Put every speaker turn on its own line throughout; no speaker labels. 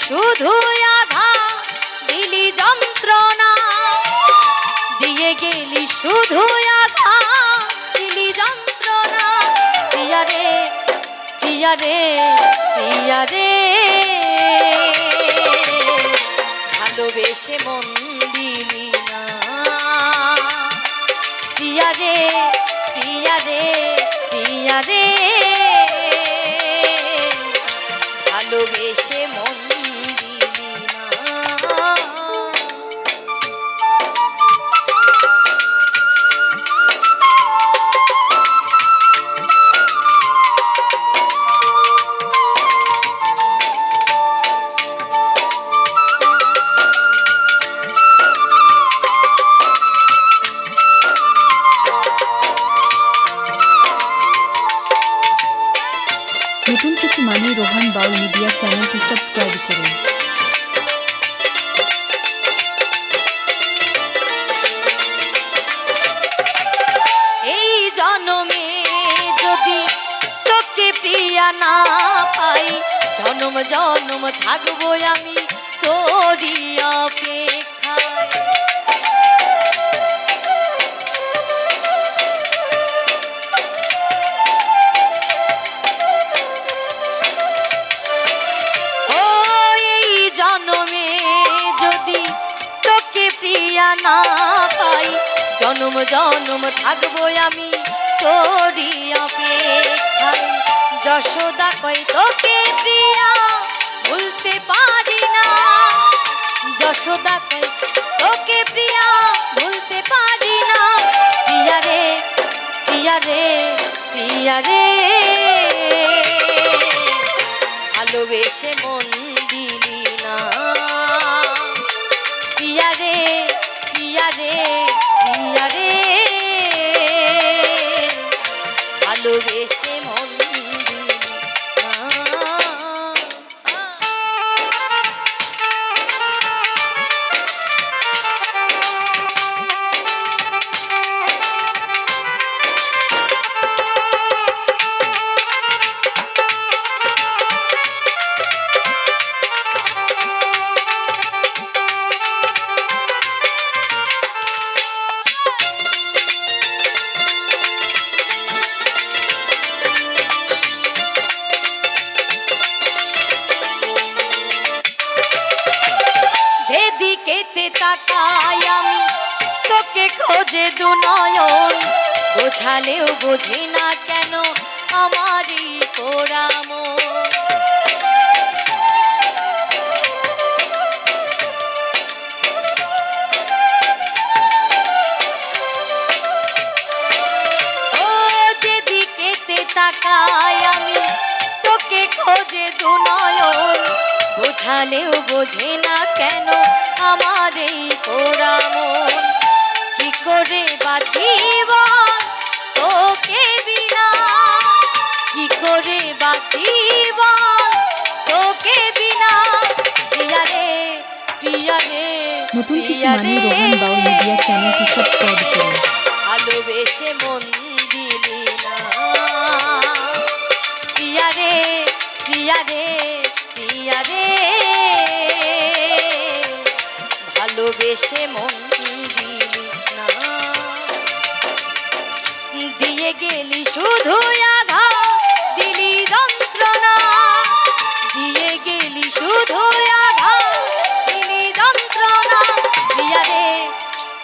শুধু আঘা দিলি যন্ত্রণা। দিয়ে গেলি শুধু আঘা দিলি যন্ত্রণা। প্রিয়া রে প্রিয়া রে প্রিয়া রে। ভালোবেসে মন দিলি না। প্রিয়া রে প্রিয়া রে প্রিয়া রে। ভালোবেসে মন
নতুন কিছু মানে রোহান বাউল মিডিয়া চ্যানেলটি সাবস্ক্রাইব করুন।
এই জনমে যদি তোকে প্রিয়া না পাই, জনম জনম থাকব আমি তোরই অপেক্ষায়। প্রিয়া না পাই। জনম জনম থাকব আমি অপেক্ষায়। যশোদা কই তোকে প্রিয়া, ভুলতে পারি না। যশোদা কই তোকে প্রিয়া, ভুলতে পারি না। প্রিয়া রে প্রিয়া রে প্রিয়া রে। ভালোবেসে মন দিলি না। প্রিয়া রে ভালোবেসে যেদিকেতে তাকাই আমি, তোকে খোঁজে দুনয়ন। বোঝালেও বোঝে না কেন আমারই পোড়াম তাকাই আমি, তোকে খোঁজে দুনয়ন। বোঝালেও বোঝে না কেন
নতুন কিছু মানে
রে।
রোহান বাউল মিডিয়া চ্যানেলটি সাবস্ক্রাইব করুন।
ভালোবেসে মন দিলি না। প্রিয়া রে প্রিয়া রে প্রিয়া রে। ভালোবেসে মন দিলি না। দিয়ে গেলি শুধু আঘাত দিলি যন্ত্রণা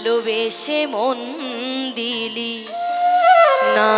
ভালোবেসে মন দিলি। না